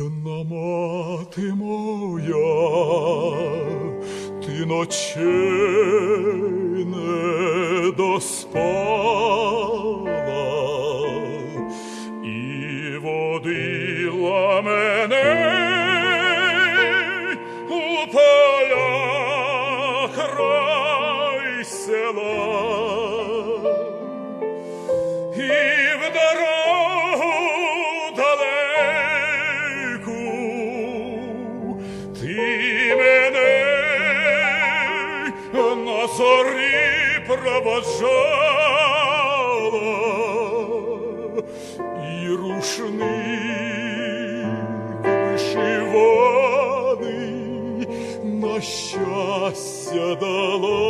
Рідна мати моя, ти ночей не доспала і водила мене поля край села. ти мене на зорі провожала і рушник вишиваний на щастя дала.